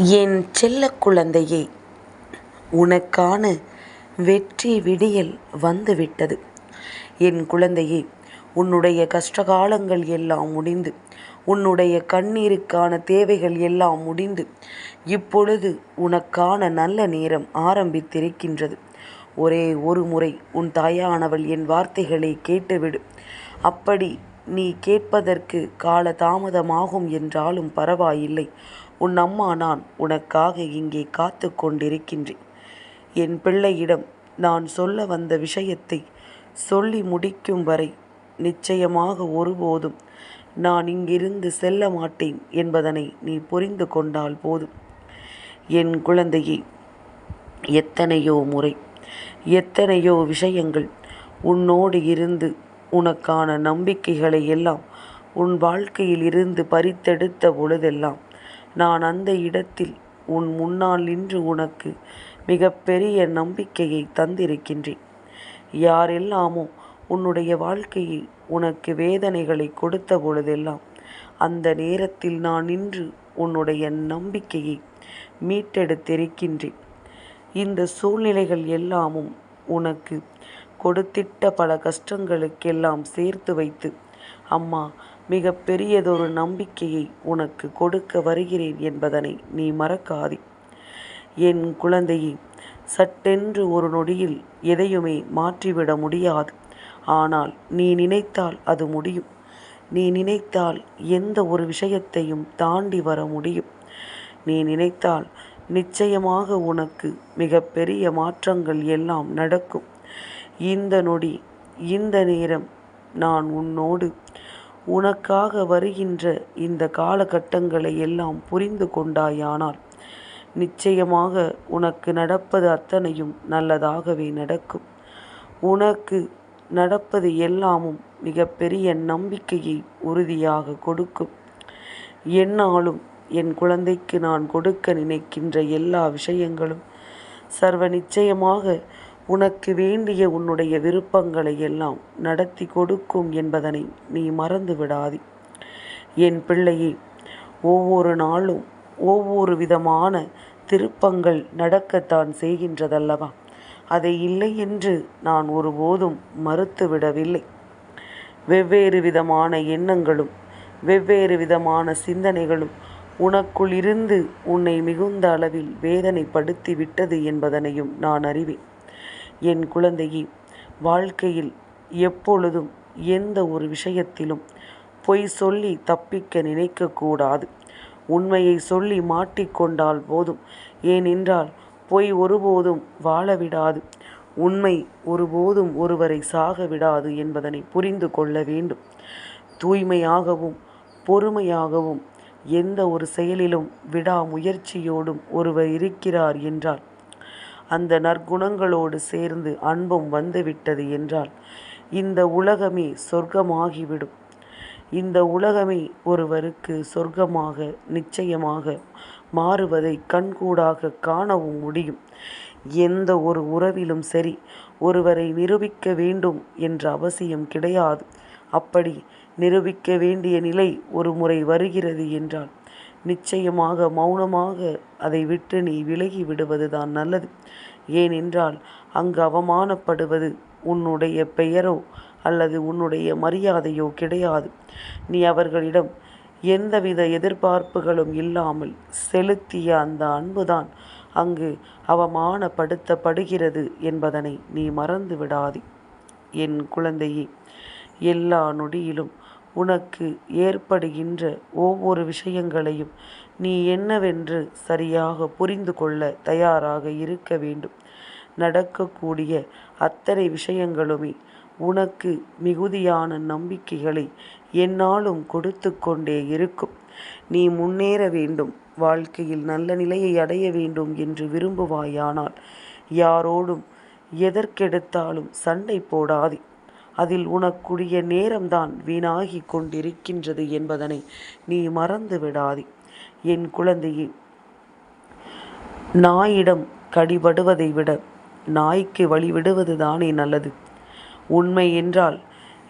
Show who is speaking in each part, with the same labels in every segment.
Speaker 1: என் செல்ல குழந்தையே உனக்கான வெற்றி விடியல் வந்துவிட்டது. என் குழந்தையே உன்னுடைய கஷ்டகாலங்கள் எல்லாம் முடிந்து உன்னுடைய கண்ணீருக்கான தேவைகள் எல்லாம் முடிந்து இப்பொழுது உனக்கான நல்ல நேரம் ஆரம்பித்திருக்கின்றது. ஒரே ஒரு முறை உன் தாயானவள் என் வார்த்தைகளை கேட்டுவிடு. அப்படி நீ கேட்பதற்கு கால தாமதமாகும் என்றாலும் பரவாயில்லை. உன் அம்மா நான் உனக்காக இங்கே காத்து கொண்டிருக்கின்றேன். என் பிள்ளையிடம் நான் சொல்ல வந்த விஷயத்தை சொல்லி முடிக்கும் வரை நிச்சயமாக ஒருபோதும் நான் இங்கிருந்து செல்ல மாட்டேன் என்பதனை நீ புரிந்து கொண்டால் போதும். என் குழந்தையே எத்தனையோ முறை எத்தனையோ விஷயங்கள் உன்னோடு இருந்து உனக்கான நம்பிக்கைகளை எல்லாம் உன் வாழ்க்கையில் இருந்து பறித்தெடுத்த பொழுதெல்லாம் நான் அந்த இடத்தில் உன் முன்னால் நின்று உனக்கு மிகப்பெரிய நம்பிக்கையை தந்திருக்கின்றேன். யாரெல்லாமோ உன்னுடைய வாழ்க்கையில் உனக்கு வேதனைகளை கொடுத்த பொழுதெல்லாம் அந்த நேரத்தில் நான் நின்று உன்னுடைய நம்பிக்கையை மீட்டெடுத்திருக்கின்றேன். இந்த சூழ்நிலைகள் எல்லாமும் உனக்கு கொடுத்திட்ட பல கஷ்டங்களுக்கெல்லாம் சேர்த்து வைத்து அம்மா மிக பெரியதொரு நம்பிக்கையை உனக்கு கொடுக்க வருகிறேன் என்பதனை நீ மறக்காதே. என் குழந்தையே சட்டென்று ஒரு நொடியில் எதையுமே மாற்றிவிட முடியாது. ஆனால் நீ நினைத்தால் அது முடியும். நீ நினைத்தால் எந்த ஒரு விஷயத்தையும் தாண்டி வர முடியும். நீ நினைத்தால் நிச்சயமாக உனக்கு மிக பெரிய மாற்றங்கள் எல்லாம் நடக்கும். இந்த நொடி இந்த நேரம் நான் உன்னோடு. உனக்காக வருகின்ற இந்த காலகட்டங்களை எல்லாம் புரிந்து கொண்டாயானால் நிச்சயமாக உனக்கு நடப்பது அத்தனையும் நல்லதாகவே நடக்கும். உனக்கு நடப்பது எல்லாமும் மிகப்பெரிய நம்பிக்கையை உறுதியாக கொடுக்கும். என்னாலும் என் குழந்தைக்கு நான் கொடுக்க நினைக்கின்ற எல்லா விஷயங்களும் சர்வ நிச்சயமாக உனக்கு வேண்டிய உன்னுடைய விருப்பங்களை எல்லாம் நடத்தி கொடுக்கும் என்பதனை நீ மறந்து விடாதே. என் பிள்ளையே ஒவ்வொரு நாளும் ஒவ்வொரு விதமான திருப்பங்கள் நடக்கத்தான் செய்கின்றதல்லவா? அதை இல்லை என்று நான் ஒருபோதும் மறுத்துவிடவில்லை. வெவ்வேறு விதமான எண்ணங்களும் வெவ்வேறு விதமான சிந்தனைகளும் உனக்குள் இருந்து உன்னை மிகுந்த அளவில் வேதனைப்படுத்தி விட்டது என்பதனையும் நான் அறிவேன். என் குழந்தையே வாழ்க்கையில் எப்பொழுதும் எந்த ஒரு விஷயத்திலும் பொய் சொல்லி தப்பிக்க நினைக்கக்கூடாது. உண்மையை சொல்லி மாட்டிக்கொண்டால் போதும். ஏனென்றால் பொய் ஒருபோதும் வாழ விடாது உண்மை ஒருபோதும் ஒருவரை சாக விடாது என்பதனை புரிந்து கொள்ள வேண்டும். தூய்மையாகவும் பொறுமையாகவும் எந்த ஒரு செயலிலும் விடாமுயற்சியோடும் ஒருவர் இருக்கிறார் என்றால் அந்த நற்குணங்களோடு சேர்ந்து அன்பும் வந்துவிட்டது என்றால் இந்த உலகமே சொர்க்கமாகிவிடும். இந்த உலகமே ஒருவருக்கு சொர்க்கமாக நிச்சயமாக மாறுவதை கண்கூடாக காணவும் முடியும். எந்த ஒரு உறவிலும் சரி ஒருவரை நிரூபிக்க வேண்டும் என்ற அவசியம் கிடையாது. அப்படி நிரூபிக்க வேண்டிய நிலை ஒரு முறை வருகிறது என்றால் நிச்சயமாக மௌனமாக அதை விட்டு நீ விலகி விடுவதுதான் நல்லது. ஏனென்றால் அங்கு அவமானப்படுவது உன்னுடைய பெயரோ அல்லது உன்னுடைய மரியாதையோ கிடையாது. நீ அவர்களிடம் எந்தவித எதிர்பார்ப்புகளும் இல்லாமல் செலுத்திய அந்த அன்புதான் அங்கு அவமானப்படுத்தப்படுகிறது என்பதனை நீ மறந்து விடாதே என் குழந்தையே எல்லா நொடியிலும் உனக்கு ஏற்படுகின்ற ஒவ்வொரு விஷயங்களையும் நீ என்னவென்று சரியாக புரிந்து கொள்ள தயாராக இருக்க வேண்டும். நடக்கக்கூடிய அத்தனை விஷயங்களுமே உனக்கு மிகுதியான நம்பிக்கைகளை என்னாலும் கொடுத்து கொண்டே இருக்கும். நீ முன்னேற வேண்டும். வாழ்க்கையில் நல்ல நிலையை அடைய வேண்டும் என்று விரும்புவாயானால் யாரோடும் எதற்கெடுத்தாலும் சண்டை போடாதே. அதில் உனக்குரிய நேரம்தான் வீணாகி கொண்டிருக்கின்றது என்பதனை நீ மறந்து விடாதே. என் குழந்தையே நாயிடம் கடிபடுவதை விட நாய்க்கு வழிவிடுவது தானே நல்லது. உண்மை என்றால்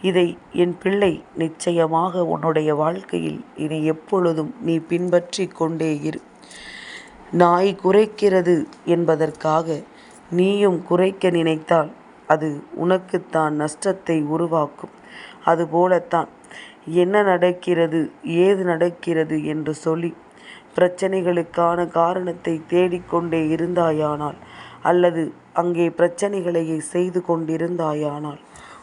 Speaker 1: இதை என் பிள்ளை நிச்சயமாக உன்னுடைய வாழ்க்கையில் இனி எப்பொழுதும் நீ பின்பற்றி கொண்டே இரு. நாய் குறைக்கிறது என்பதற்காக நீயும் குறைக்க நினைத்தால் அது உனக்குத்தான் நஷ்டத்தை உருவாக்கும். அதுபோலத்தான் என்ன நடக்கிறது ஏது நடக்கிறது என்று சொல்லி பிரச்சனைகளுக்கான காரணத்தை தேடிக்கொண்டே இருந்தாயானால் அல்லது அங்கே பிரச்சனைகளையே செய்து கொண்டிருந்தாயானால்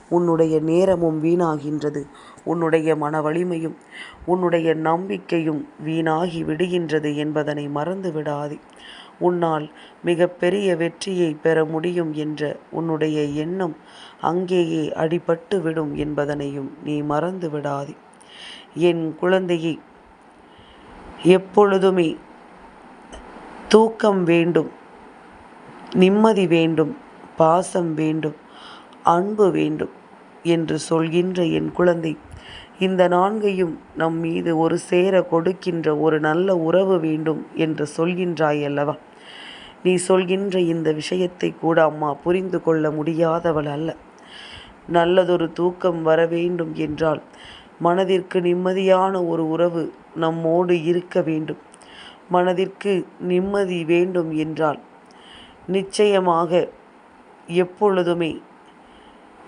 Speaker 1: உன்னுடைய நேரமும் வீணாகின்றது உன்னுடைய மன வலிமையும் உன்னுடைய நம்பிக்கையும் வீணாகி விடுகின்றது என்பதனை மறந்து விடாதே உன்னால் மிகப்பெரிய வெற்றியை பெற முடியும் என்ற உன்னுடைய எண்ணம் அங்கேயே அடிபட்டு விடும் என்பதனையும் நீ மறந்து விடாதே. என் குழந்தையை எப்பொழுதுமே தூக்கம் வேண்டும் நிம்மதி வேண்டும் பாசம் வேண்டும் அன்பு வேண்டும் என்று சொல்கின்ற என் குழந்தை இந்த நான்கையும் நம் மீது ஒரு சேர கொடுக்கின்ற ஒரு நல்ல உறவு வேண்டும் என்று சொல்கின்றாய் அல்லவா நீ சொல்கின்ற இந்த விஷயத்தை கூட அம்மா புரிந்து கொள்ள முடியாதவள் அல்ல. நல்லதொரு தூக்கம் வர வேண்டும் என்றால் மனதிற்கு நிம்மதியான ஒரு உறவு நம்மோடு இருக்க வேண்டும். மனதிற்கு நிம்மதி வேண்டும் என்றால் நிச்சயமாக எப்பொழுதுமே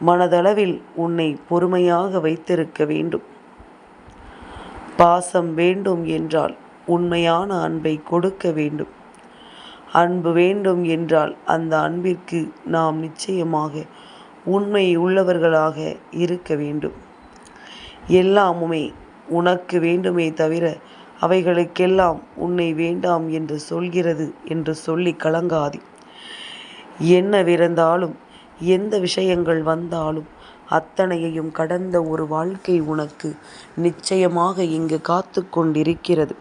Speaker 1: மனதளவில் உன்னை பொறுமையாக வைத்திருக்க வேண்டும். பாசம் வேண்டும் என்றால் உண்மையான அன்பை கொடுக்க வேண்டும். அன்பு வேண்டும் என்றால் அந்த அன்பிற்கு நாம் நிச்சயமாக உண்மை உள்ளவர்களாக இருக்க வேண்டும். எல்லாமுமே உனக்கு வேண்டுமே தவிர அவைகளுக்கெல்லாம் உன்னை வேண்டாம் என்று சொல்கிறது என்று சொல்லி கலங்காதே. என்னவிருந்தாலும் எந்த விஷயங்கள் வந்தாலும் அத்தனையையும் கடந்த ஒரு வாழ்க்கை உனக்கு நிச்சயமாக இங்கு காத்து கொண்டிருக்கிறது.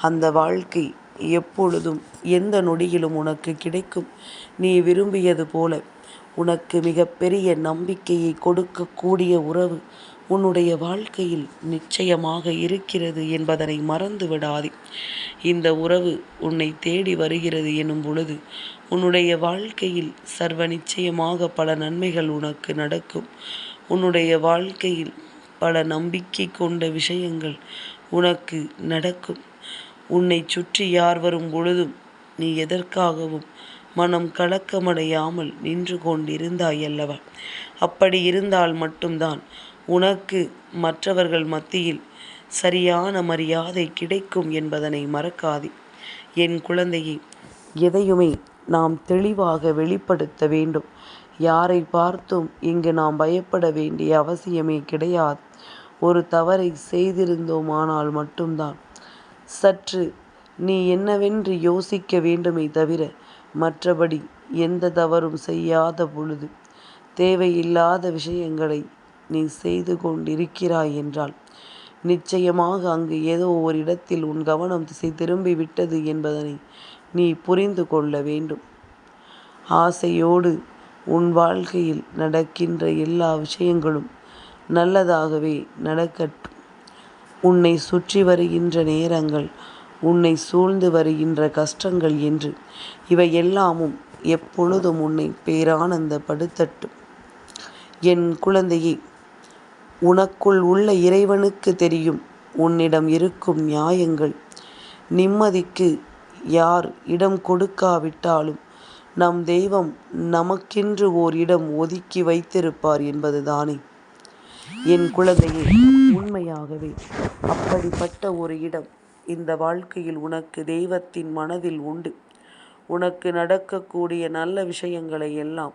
Speaker 1: அந்த வாழ்க்கை எப்பொழுதும் எந்த நொடியிலும் உனக்கு கிடைக்கும். நீ விரும்பியது போல உனக்கு மிகப்பெரிய நம்பிக்கையை கொடுக்கக்கூடிய உறவு உன்னுடைய வாழ்க்கையில் நிச்சயமாக இருக்கிறது என்பதனை மறந்து விடாதே இந்த உறவு உன்னை தேடி வருகிறது எனும் பொழுது உன்னுடைய வாழ்க்கையில் சர்வ நிச்சயமாக பல நன்மைகள் உனக்கு நடக்கும். உன்னுடைய வாழ்க்கையில் பல நம்பிக்கை கொண்ட விஷயங்கள் உனக்கு நடக்கும். உன்னை சுற்றி யார் வரும் பொழுதும் நீ எதற்காகவும் மனம் கலக்கமடையாமல் நின்று கொண்டிருந்தாய் அல்லவா அப்படி இருந்தால் மட்டும்தான் உனக்கு மற்றவர்கள் மத்தியில் சரியான மரியாதை கிடைக்கும் என்பதனை மறக்காதே. என் குழந்தையை எதையுமே நாம் தெளிவாக வெளிப்படுத்த வேண்டும். யாரை பார்த்தும் இங்கு நாம் பயப்பட வேண்டிய அவசியமே கிடையாது. ஒரு தவறை செய்திருந்தோமானால் மட்டும்தான். சற்று நீ என்னவென்று யோசிக்க வேண்டுமே தவிர மற்றபடி எந்த தவறும் செய்யாத பொழுது தேவையில்லாத விஷயங்களை நீ செய்து கொண்டிருக்கிறாய் என்றால் நிச்சயமாக அங்கு ஏதோ ஒரு இடத்தில் உன் கவனம் திசை திரும்பி விட்டது என்பதனை நீ புரிந்து கொள்ள வேண்டும். ஆசையோடு உன் வாழ்க்கையில் நடக்கின்ற எல்லா விஷயங்களும் நல்லதாகவே நடக்கட்டும். உன்னை சுற்றி வருகின்ற நேரங்கள் உன்னை சூழ்ந்து வருகின்ற கஷ்டங்கள் என்று. இவை எல்லாமும் எப்பொழுதும் உன்னை பேரானந்தப்படுத்தட்டும். என் குழந்தையே உனக்குள் உள்ள இறைவனுக்கு தெரியும் உன்னிடம் இருக்கும் நியாயங்கள். நிம்மதிக்கு யார் இடம் கொடுக்காவிட்டாலும் நம் தெய்வம் நமக்கென்று ஓர் இடம் ஒதுக்கி வைத்திருப்பார் என்பதுதானே. என் குழந்தையே உண்மையாகவே அப்படிப்பட்ட ஒரு இடம் இந்த வாழ்க்கையில் உனக்கு தெய்வத்தின் மனதில் உண்டு. உனக்கு நடக்கக்கூடிய நல்ல விஷயங்களை எல்லாம்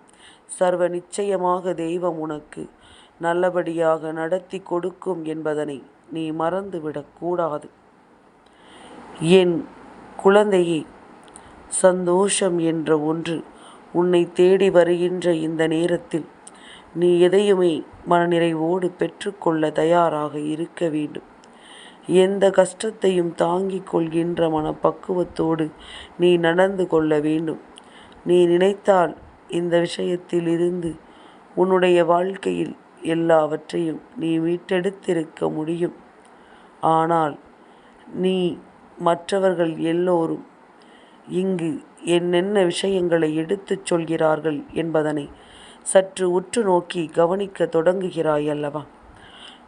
Speaker 1: சர்வ நிச்சயமாக தெய்வம் உனக்கு நல்லபடியாக நடத்தி கொடுக்கும் என்பதனை நீ மறந்துவிடக்கூடாது என் குழந்தையே சந்தோஷம் என்ற ஒன்று உன்னை தேடி வருகின்ற இந்த நேரத்தில் நீ எதையுமே மனநிறைவோடு பெற்றுக்கொள்ள தயாராக இருக்க வேண்டும். எந்த கஷ்டத்தையும் தாங்கிக் கொள்கின்ற மனப்பக்குவத்தோடு நீ நடந்து கொள்ள வேண்டும். நீ நினைத்தால் இந்த விஷயத்தில் இருந்து உன்னுடைய வாழ்க்கையில் எல்லாவற்றையும் நீ மீட்டெடுத்திருக்க முடியும். ஆனால் நீ மற்றவர்கள் எல்லோரும் இங்கு என்னென்ன விஷயங்களை எடுத்துச் சொல்கிறார்கள் என்பதனை சற்று உற்று நோக்கி கவனிக்க தொடங்குகிறாய் அல்லவா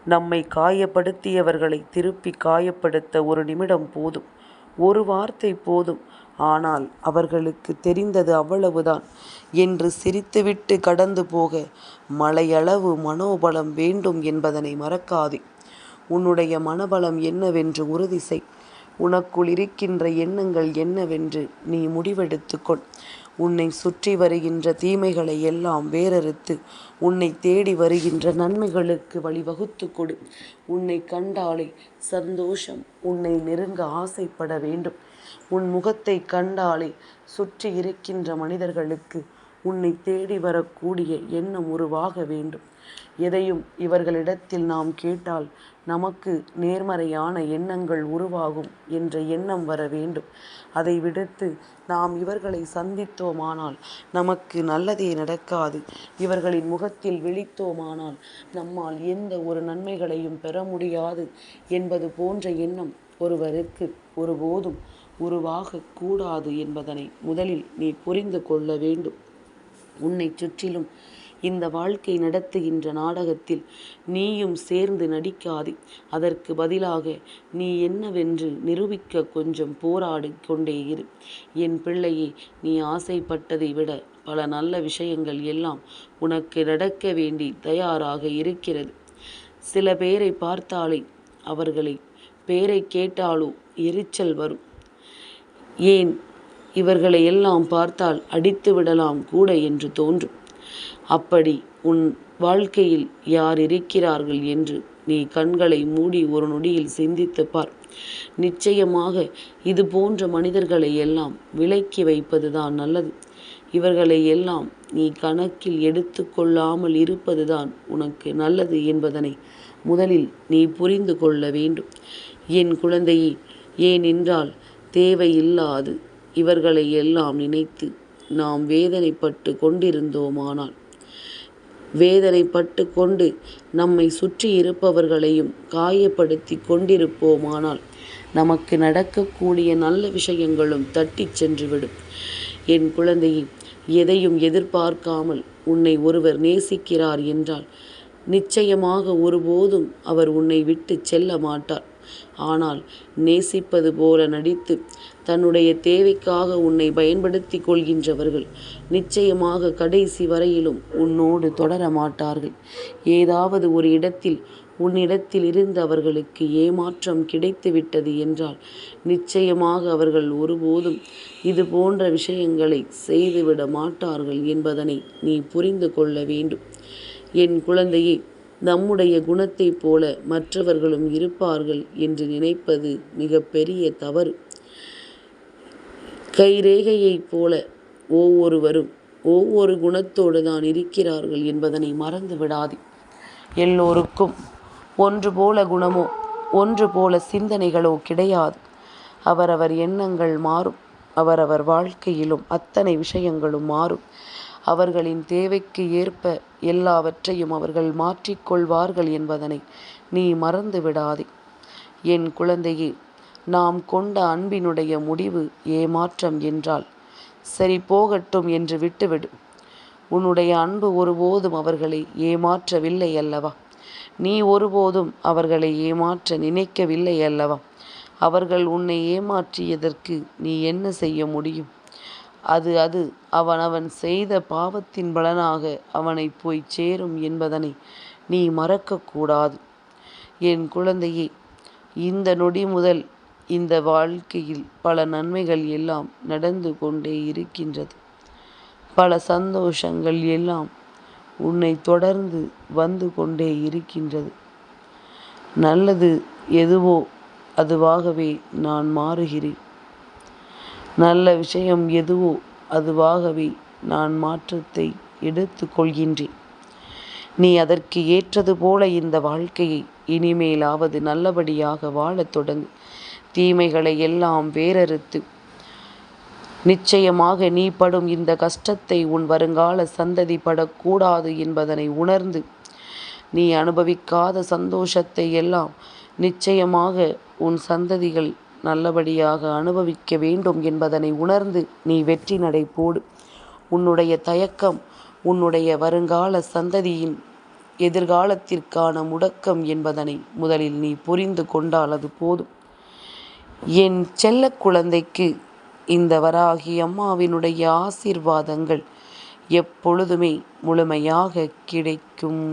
Speaker 1: நம்மை காயப்படுத்தியவர்களை திருப்பி காயப்படுத்த ஒரு நிமிடம் போதும் ஒரு வார்த்தை போதும். ஆனால் அவர்களுக்கு தெரிந்தது அவ்வளவுதான். என்று சிரித்துவிட்டு கடந்து போக மலையளவு மனோபலம் வேண்டும் என்பதனை மறக்காதே. உன்னுடைய மனபலம் என்னவென்று உறுதி செய். உனக்குள் இருக்கின்ற எண்ணங்கள் என்னவென்று நீ முடிவெடுத்துக்கொள். உன்னை சுற்றி வருகின்ற தீமைகளை எல்லாம் வேறறுத்து உன்னை தேடி வருகின்ற நன்மைகளுக்கு வழிவகுத்து கொடு. உன்னை கண்டாலே சந்தோஷம் உன்னை நெருங்க ஆசைப்பட வேண்டும். உன் முகத்தை கண்டாலே சுற்றி இருக்கின்ற மனிதர்களுக்கு உன்னை தேடி வரக்கூடிய எண்ணம் உருவாக வேண்டும். எதையும் இவர்களிடத்தில் நாம் கேட்டால் நமக்கு நேர்மறையான எண்ணங்கள் உருவாகும் என்ற எண்ணம் வர வேண்டும். அதை விடுத்து நாம் இவர்களை சந்தித்தோமானால் நமக்கு நல்லதே நடக்காது. இவர்களின் முகத்தில் விழித்தோமானால் நம்மால் எந்த ஒரு நன்மைகளையும் பெற முடியாது என்பது போன்ற எண்ணம் ஒருவருக்கு ஒருபோதும் உருவாகக்கூடாது என்பதனை முதலில் நீ புரிந்து கொள்ள வேண்டும். உன்னை சுற்றிலும் இந்த வாழ்க்கை நடத்துகின்ற நாடகத்தில் நீயும் சேர்ந்து நடிக்காதே. அதற்கு பதிலாக நீ என்னவென்று நிரூபிக்க கொஞ்சம் போராடி கொண்டே இரு. என் பிள்ளையே நீ ஆசைப்பட்டதை விட பல நல்ல விஷயங்கள் எல்லாம் உனக்கு நடக்க வேண்டி தயாராக இருக்கிறது. சில பேரை பார்த்தாலே அவர்களை பேரை கேட்டாலோ எரிச்சல் வரும். ஏன்? இவர்களை எல்லாம் பார்த்தால் அடித்து விடலாம் கூட என்று தோன்றும். அப்படி உன் வாழ்க்கையில் யார் இருக்கிறார்கள் என்று நீ கண்களை மூடி ஒரு நொடியில் சிந்தித்து பார். நிச்சயமாக இது போன்ற மனிதர்களை எல்லாம் விலக்கி வைப்பதுதான் நல்லது. இவர்களை எல்லாம் நீ கணக்கில் எடுத்து கொள்ளாமல் இருப்பதுதான் உனக்கு நல்லது என்பதனை முதலில் நீ புரிந்து கொள்ள வேண்டும். என் குழந்தையே ஏனென்றால் தேவையில்லாது இவர்களை எல்லாம் நினைத்து நாம் வேதனைப்பட்டு கொண்டிருந்தோமானால் வேதனைப்பட்டு கொண்டு நம்மை சுற்றி இருப்பவர்களையும் காயப்படுத்தி கொண்டிருப்போமானால் நமக்கு நடக்கக்கூடிய நல்ல விஷயங்களும் தட்டிச் சென்றுவிடும். என் குழந்தையை எதையும் எதிர்பார்க்காமல் உன்னை ஒருவர் நேசிக்கிறார் என்றால் நிச்சயமாக ஒருபோதும் அவர் உன்னை விட்டு செல்ல மாட்டார். ஆனால் நேசிப்பது போல நடித்து தன்னுடைய தேவைக்காக உன்னை பயன்படுத்தி கொள்கின்றவர்கள் நிச்சயமாக கடைசி வரையிலும் உன்னோடு தொடர மாட்டார்கள். ஏதாவது ஒரு இடத்தில் உன்னிடத்தில் இருந்து அவர்களுக்கு ஏமாற்றம் கிடைத்துவிட்டது என்றால் நிச்சயமாக அவர்கள் ஒருபோதும் இது போன்ற விஷயங்களை செய்துவிட மாட்டார்கள் என்பதனை நீ புரிந்து கொள்ள வேண்டும். என் குழந்தையே நம்முடைய குணத்தைப் போல மற்றவர்களும் இருப்பார்கள் என்று நினைப்பது மிக பெரிய தவறு. கைரேகையைப் போல ஒவ்வொருவரும் ஒவ்வொரு குணத்தோடு தான் இருக்கிறார்கள் என்பதனை மறந்து விடாதே. எல்லோருக்கும் ஒன்று போல குணமோ ஒன்று போல சிந்தனைகளோ கிடையாது. அவரவர் எண்ணங்கள் மாறும். அவரவர் வாழ்க்கையிலும் அத்தனை விஷயங்களும் மாறும். அவர்களின் தேவைக்கு ஏற்ப எல்லாவற்றையும் அவர்கள் மாற்றிக்கொள்வார்கள் என்பதனை நீ மறந்து விடாதே. என் குழந்தையே நாம் கொண்ட அன்பினுடைய முடிவு ஏமாற்றம் என்றால் சரி போகட்டும் என்று விட்டுவிடு. உன்னுடைய அன்பு ஒருபோதும் அவர்களை ஏமாற்றவில்லை அல்லவா? நீ ஒருபோதும் அவர்களை ஏமாற்ற நினைக்கவில்லை அல்லவா? அவர்கள் உன்னை ஏமாற்றியதற்கு நீ என்ன செய்ய முடியும்? அது அது. அவன் அவன் செய்த பாவத்தின் பலனாக அவனை போய் சேரும் என்பதனை நீ மறக்கக்கூடாது. என் குழந்தையே இந்த நொடி முதல் இந்த வாழ்க்கையில் பல நன்மைகள் எல்லாம் நடந்து கொண்டே இருக்கின்றது. பல சந்தோஷங்கள் எல்லாம் உன்னை தொடர்ந்து வந்து கொண்டே இருக்கின்றது. நல்லது எதுவோ அதுவாகவே நான் மாறுகிறேன். நல்ல விஷயம் எதுவோ அதுவாகவே நான் மாற்றத்தை எடுத்து கொள்கின்றேன். நீ அதற்கு ஏற்றது போல இந்த வாழ்க்கையை இனிமேலாவது நல்லபடியாக வாழத் தொடங்கு. தீமைகளை எல்லாம் வேறறுத்து. நிச்சயமாக நீ படும் இந்த கஷ்டத்தை உன் வருங்கால சந்ததி படக்கூடாது என்பதனை உணர்ந்து நீ அனுபவிக்காத சந்தோஷத்தை எல்லாம் நிச்சயமாக உன் சந்ததிகள் நல்லபடியாக அனுபவிக்க வேண்டும் என்பதனை உணர்ந்து நீ வெற்றி நடை போடு. உன்னுடைய தயக்கம் உன்னுடைய வருங்கால சந்ததியின் எதிர்காலத்திற்கான முடக்கம் என்பதனை முதலில் நீ புரிந்து கொண்டால் அது போதும். என் செல்ல குழந்தைக்கு இந்த வராகி அம்மாவினுடைய ஆசீர்வாதங்கள் எப்பொழுதுமே முழுமையாக கிடைக்கும்.